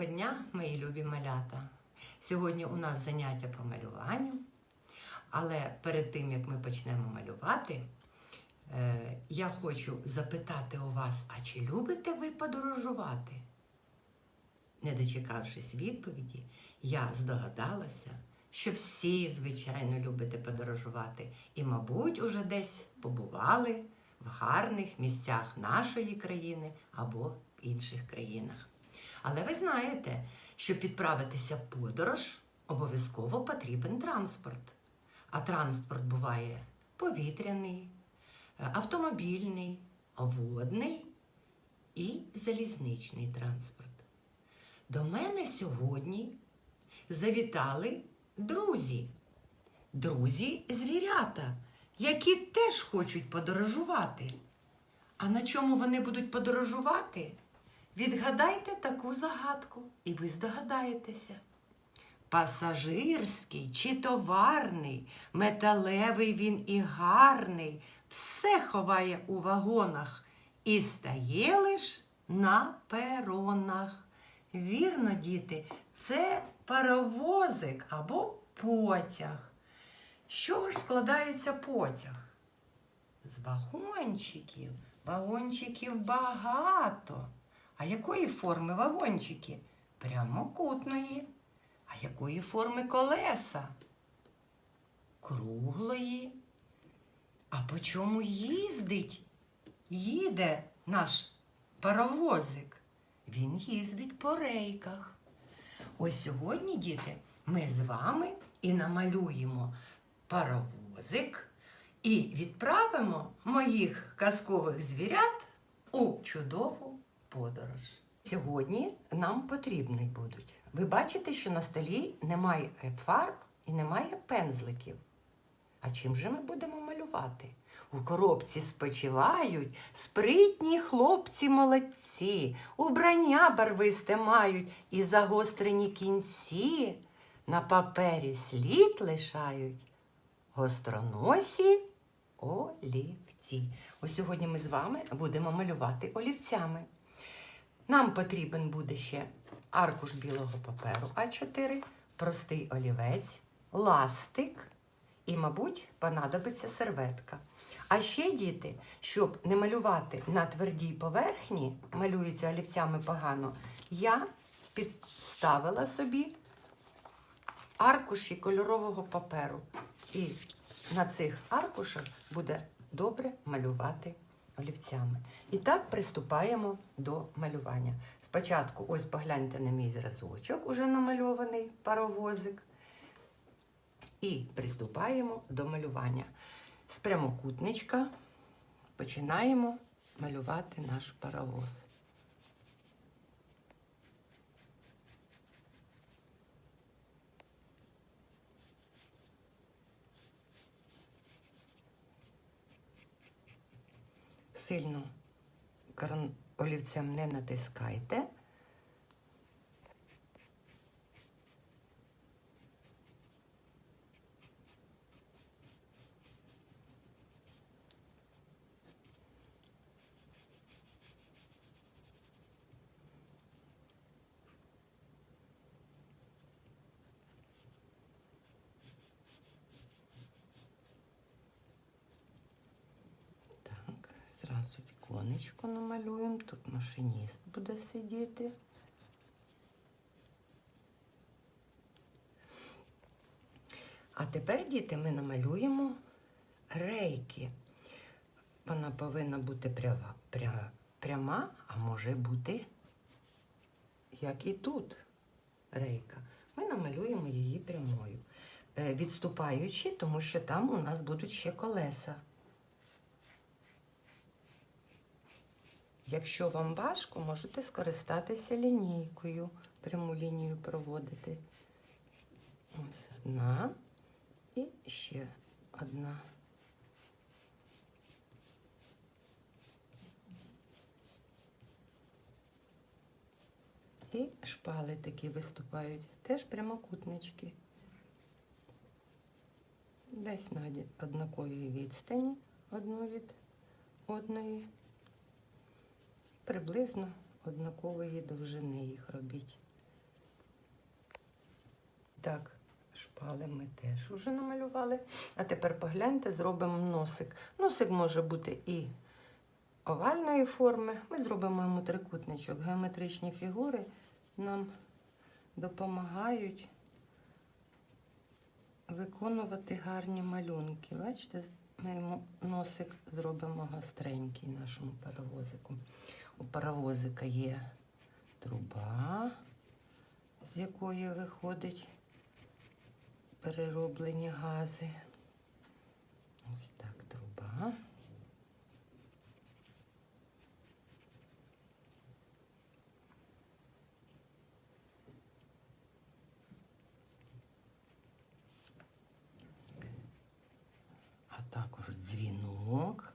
Доброго дня, мої любі малята! Сьогодні у нас заняття по малюванню, але перед тим як ми почнемо малювати, е, я хочу запитати у вас, а чи любите ви подорожувати? Не дочекавшись відповіді, я здогадалася, що всі, звичайно, любите подорожувати і, мабуть, уже десь побували в гарних місцях нашої країни або інших країнах. Але ви знаєте, щоб відправитися в подорож, обов'язково потрібен транспорт. А транспорт буває повітряний, е, автомобільний, водний і залізничний транспорт. До мене сьогодні завітали друзі. Друзі звірята, які теж хочуть подорожувати. А на чому вони будуть подорожувати? Відгадайте таку загадку, і ви здогадаєтеся. Пасажирський чи товарний, металевий він і гарний, все ховає у вагонах і стає лиш на перонах. Вірно, діти, це паровозик або потяг. Чого ж складається потяг? З вагончиків. Вагончиків багато. А якої форми вагончики? Прямокутної. А якої форми колеса? Круглої. А по чому їздить? Їде наш паровозик. Він їздить по рейках. Ось сьогодні, діти, ми з вами і намалюємо паровозик і відправимо моїх казкових звірят у чудову подорож. Сьогодні нам потрібні будуть. Ви бачите, що на столі немає фарб і немає пензликів. А чим же ми будемо малювати? У коробці спочивають спритні хлопці молодці, убрання барвисте мають і загострені кінці, на папері слід лишають гостроносі олівці. Ось сьогодні ми з вами будемо малювати олівцями. Нам потрібен буде ще аркуш білого паперу А4, простий олівець, ластик і, мабуть, понадобиться серветка. А ще, діти, щоб не малювати на твердій поверхні, малюються олівцями погано, я підставила собі аркуші кольорового паперу. І на цих аркушах буде добре малювати олівцями. І так приступаємо до малювання. Спочатку, ось погляньте на мій зразочок, уже намальований паровозик. І приступаємо до малювання. З прямокутничка починаємо малювати наш паровоз. Сильно олівцем не натискайте. Так, зразу віконечко намалюємо. Тут машиніст буде сидіти. А тепер, діти, ми намалюємо рейки. Вона повинна бути пряма, пря, пряма, а може бути, як і тут рейка. Ми намалюємо її прямою, е, відступаючи, тому що там у нас будуть ще колеса. Якщо вам важко, можете скористатися лінійкою, пряму лінію проводити. Ось одна і ще одна. І шпали такі виступають, теж прямокутнички. Десь на однаковій відстані одну від одної приблизно однакової довжини їх робіть. Так, шпали ми теж вже намалювали. А тепер погляньте, зробимо носик. Носик може бути і овальної форми. Ми зробимо йому трикутничок. Геометричні фігури нам допомагають виконувати гарні малюнки. Бачите, ми йому носик зробимо гостренький нашому паровозику. У паровозика є труба, з якої виходить перероблені гази. Ось так труба. А також дзвінок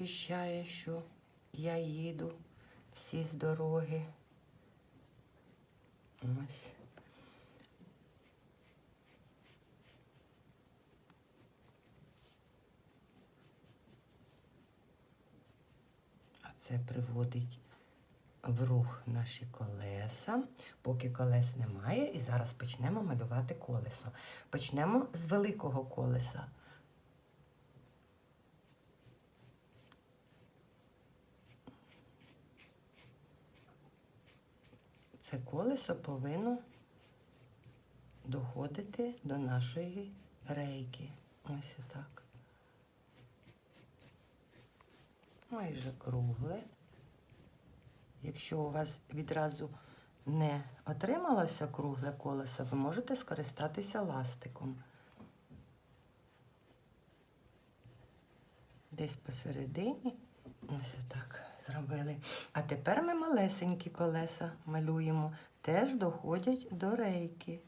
сповіщає, що я їду всі з дороги. Ось. А це приводить в рух наші колеса, поки колес немає, і зараз почнемо малювати колесо. Почнемо з великого колеса. Це колесо повинно доходити до нашої рейки. Ось так. Майже кругле. Якщо у вас відразу не отрималося кругле колесо, ви можете скористатися ластиком. Десь посередині. Ось отак зробили. А тепер ми малесенькі колеса малюємо, теж доходять до рейки.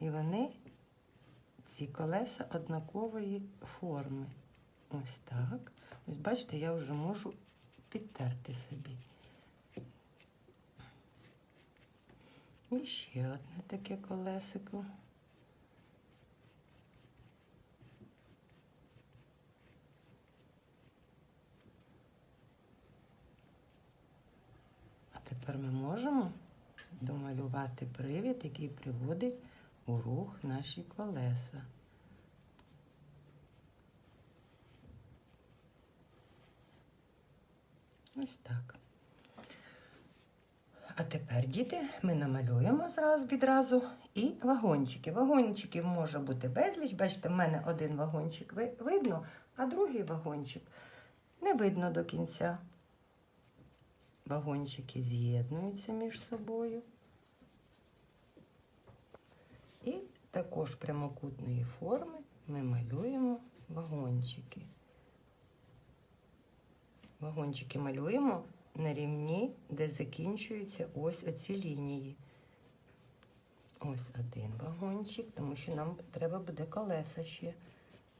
І вони, ці колеса однакової форми. Ось так. Ось бачите, я вже можу підтерти собі. І ще одне таке колесико. Тепер ми можемо домалювати привід, який приводить у рух наші колеса. Ось так. А тепер, діти, ми намалюємо зразу відразу і вагончики. Вагончиків може бути безліч. Бачите, в мене один вагончик видно, а другий вагончик не видно до кінця. Вагончики з'єднуються між собою. І також прямокутної форми ми малюємо вагончики. Вагончики малюємо на рівні, де закінчуються ось оці лінії. Ось один вагончик, тому що нам треба буде колеса ще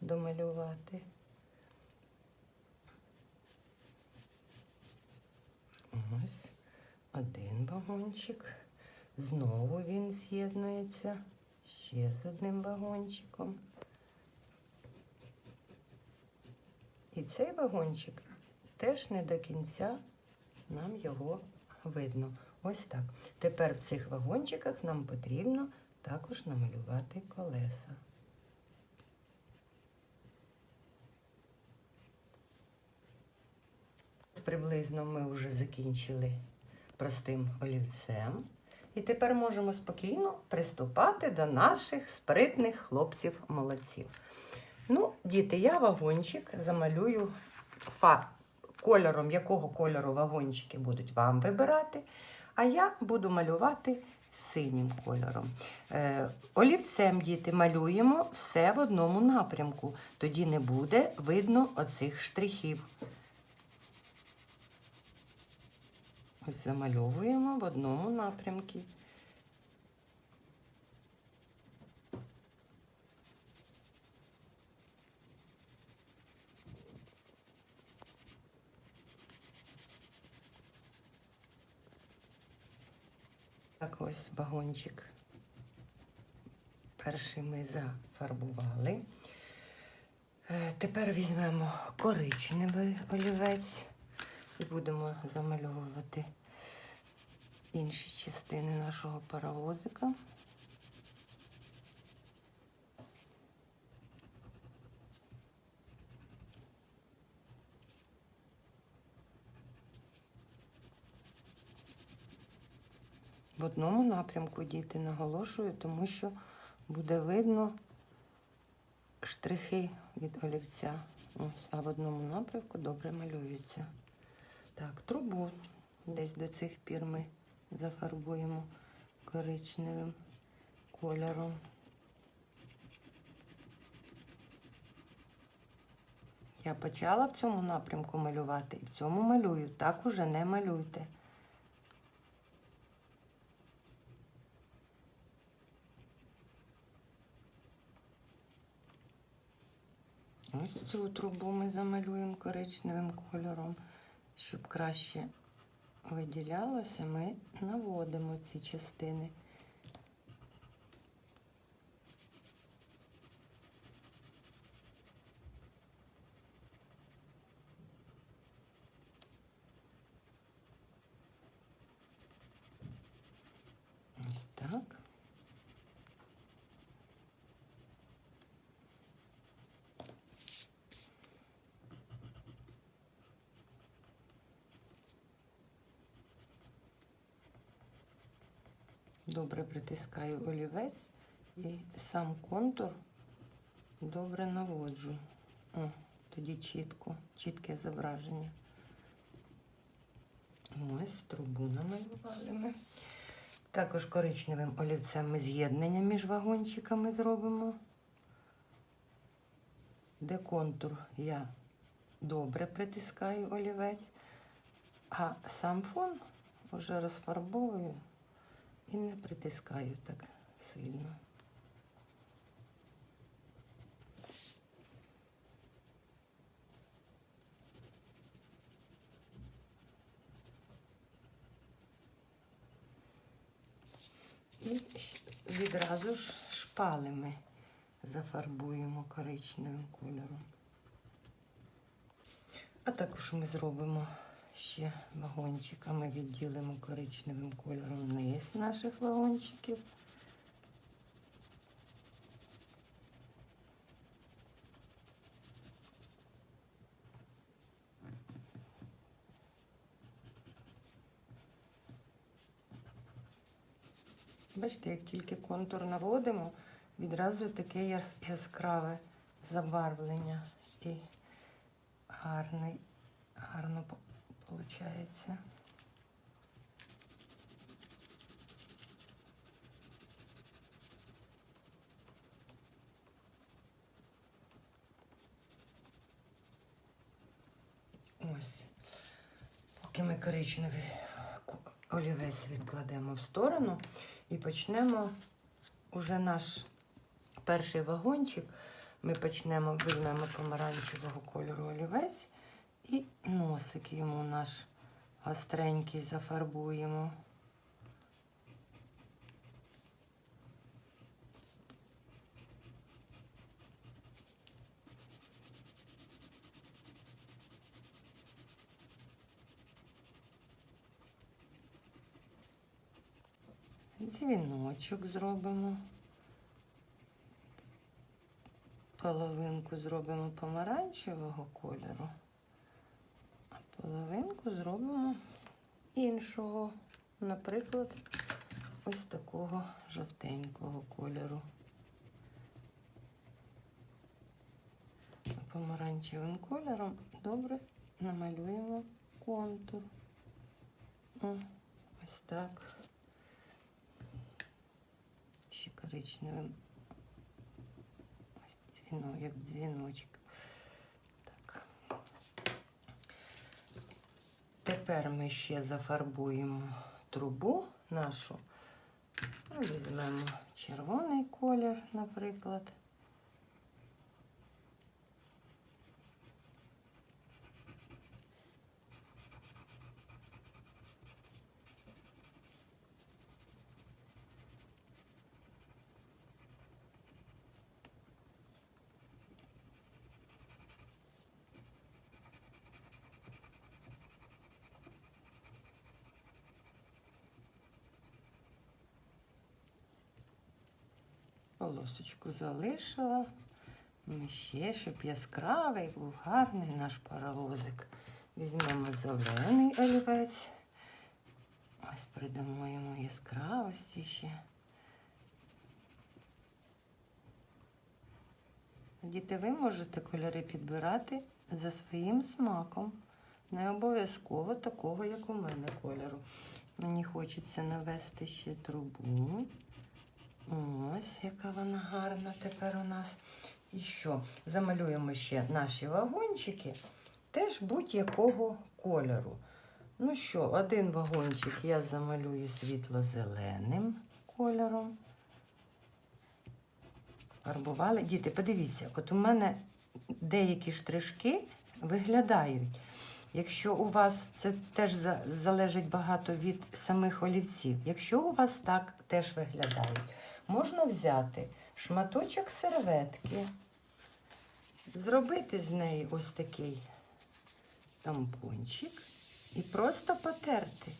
домалювати. Ось один вагончик. Знову він з'єднується ще з одним вагончиком. І цей вагончик теж не до кінця нам його видно. Ось так. Тепер в цих вагончиках нам потрібно також намалювати колеса. Приблизно ми вже закінчили простим олівцем. І тепер можемо спокійно приступати до наших спритних хлопців-молодців. Ну, діти, я вагончик замалюю фа кольором, якого кольору вагончики будуть вам вибирати. А я буду малювати синім кольором. Е, олівцем, діти, малюємо все в одному напрямку. Тоді не буде видно оцих штрихів. Ось замальовуємо в одному напрямку. Так ось вагончик. Перший ми зафарбували. Е, Тепер візьмемо коричневий олівець і будемо замальовувати інші частини нашого паровозика. В одному напрямку діти наголошую, тому що буде видно штрихи від олівця. Ось, а в одному напрямку добре малюється. Так, трубу десь до цих пір ми зафарбуємо коричневим кольором. Я почала в цьому напрямку малювати і в цьому малюю. Так уже не малюйте. Ось цю трубу ми замалюємо коричневим кольором, щоб краще виділялося, ми наводимо ці частини. Ось так. Добре притискаю олівець і сам контур добре наводжу. О, тоді чітко, чітке зображення. Ось трубу намалювали. Також коричневим олівцем ми з'єднання між вагончиками зробимо. Де контур я добре притискаю олівець, а сам фон вже розфарбовую і не притискаю так сильно. І відразу ж шпалими зафарбуємо коричневим кольором. А також ми зробимо ще вагончиками, відділимо коричневим кольором низ наших вагончиків. Бачите, як тільки контур наводимо, відразу таке яскраве забарвлення і гарний, гарно виходить. Ось. Поки ми коричневий олівець відкладемо в сторону і почнемо уже наш перший вагончик. Ми почнемо, візьмемо помаранчевого кольору олівець носик йому наш гостренький зафарбуємо. Дзвіночок зробимо. Половинку зробимо помаранчевого кольору, половинку зробимо іншого, наприклад, ось такого жовтенького кольору. Помаранчевим кольором добре намалюємо контур. Ось так. Ще коричневим ось дзвіно, як дзвіночок. Тепер ми ще зафарбуємо трубу нашу. Ну, Візьмемо червоний колір, наприклад. Полосочку залишила. Ми ще, щоб яскравий був гарний наш паровозик. Візьмемо зелений олівець. Ось придамо йому яскравості ще. Діти, ви можете кольори підбирати за своїм смаком. Не обов'язково такого, як у мене кольору. Мені хочеться навести ще трубу. Ось, яка вона гарна тепер у нас. І що? Замалюємо ще наші вагончики, теж будь-якого кольору. Ну що, один вагончик я замалюю світло-зеленим кольором. Фарбували. Діти, подивіться, от у мене деякі штришки виглядають. Якщо у вас це теж залежить багато від самих олівців. Якщо у вас так теж виглядають, можна взяти шматочок серветки, зробити з неї ось такий тампончик і просто потерти.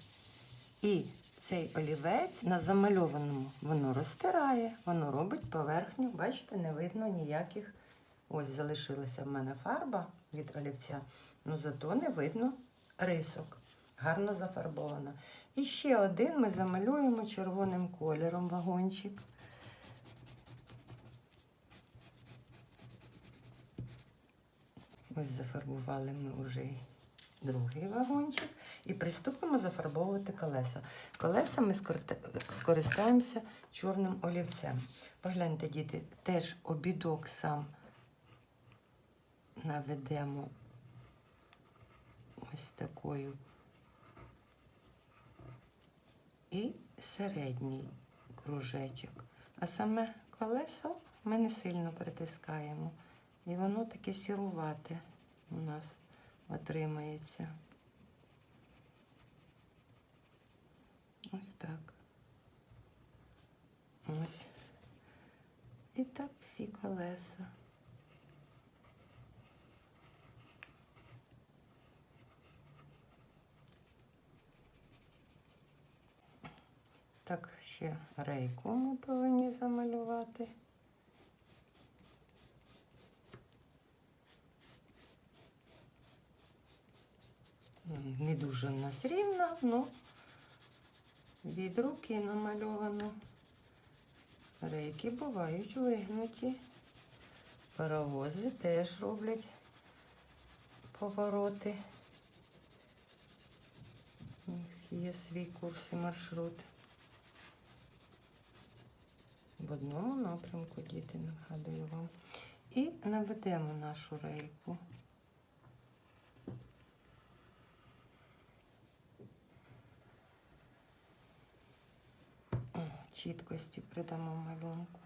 І цей олівець на замальованому воно розтирає, воно робить поверхню. Бачите, не видно ніяких. Ось залишилася в мене фарба від олівця, ну зато не видно рисок. Гарно зафарбована. І ще один ми замалюємо червоним кольором вагончик. Ось зафарбували ми вже другий вагончик. І приступимо зафарбовувати колеса. Колеса ми скористаємося чорним олівцем. Погляньте, діти, теж обідок сам наведемо ось такою. І середній кружечок. А саме колесо ми не сильно притискаємо. І воно таке сірувате у нас отримається. Ось так. Ось. І так всі колеса. Так, ще рейку ми повинні замалювати. Не дуже у нас рівна, ну від руки намальовано. Рейки бувають вигнуті. Паровози теж роблять повороти. У них є свій курс і маршрут. В одному напрямку діти нагадую вам. І наведемо нашу рейку. Чіткості придамо малюнку.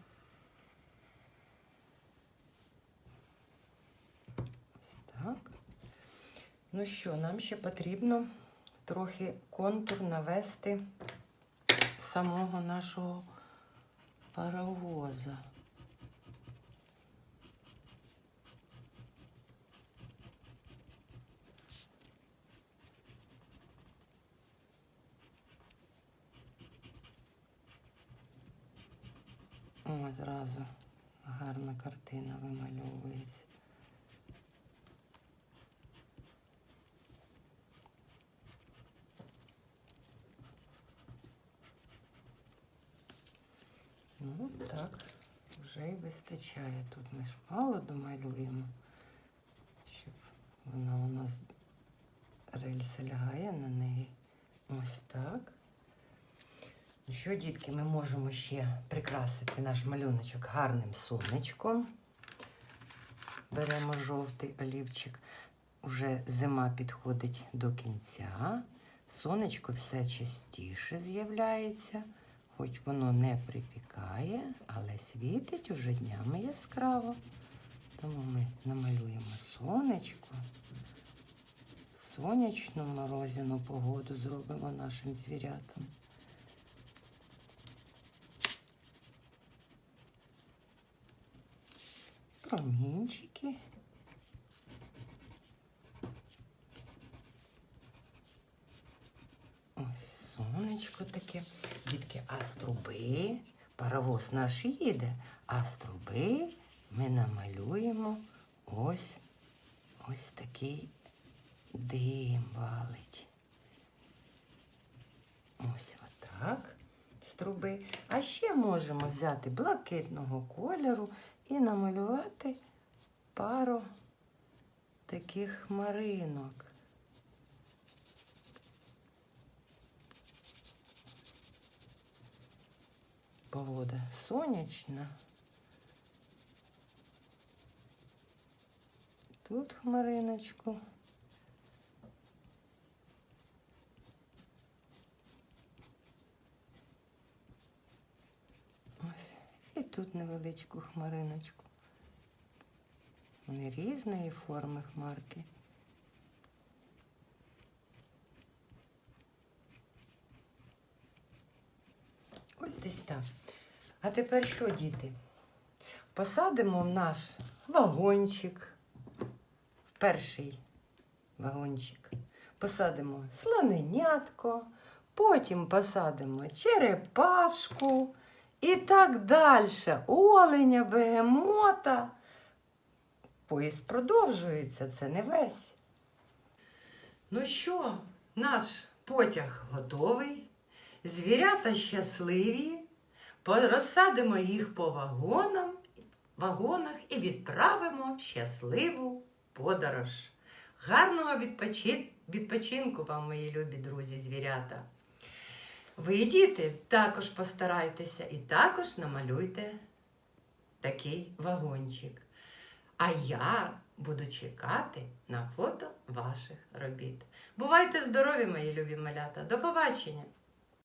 Ось так. Ну що, нам ще потрібно трохи контур навести самого нашого паровоза. О, зразу гарна картина вимальовується. Ну так, вже й вистачає. Тут ми ж мало домалюємо, щоб вона у нас рельса лягає на неї. Ось так. Ну що, дітки, ми можемо ще прикрасити наш малюночок гарним сонечком. Беремо жовтий олівчик. Уже зима підходить до кінця. Сонечко все частіше з'являється, хоч воно не припікає, але світить уже днями яскраво. Тому ми намалюємо сонечко. Сонячну морозяну погоду зробимо нашим звірятам. Промінчики. Ось сонечко таке. Дітки, а з труби паровоз наш їде, а з труби ми намалюємо ось ось такий дим валить. Ось отак з труби. А ще можемо взяти блакитного кольору і намалювати пару таких хмаринок. Погода сонячна. Тут хмариночку. Ось. І тут невеличку хмариночку. Вони різної форми хмарки. Ось десь так. А тепер що, діти? Посадимо в наш вагончик, в перший вагончик. Посадимо слоненятко, потім посадимо черепашку і так далі. Оленя, бегемота. Поїзд продовжується, це не весь. Ну що, наш потяг готовий. Звірята щасливі, розсадимо їх по вагонам, вагонах і відправимо в щасливу подорож. Гарного відпочи- відпочинку вам, мої любі друзі, звірята. Ви, діти, також постарайтеся і також намалюйте такий вагончик. А я буду чекати на фото ваших робіт. Бувайте здорові, мої любі малята. До побачення!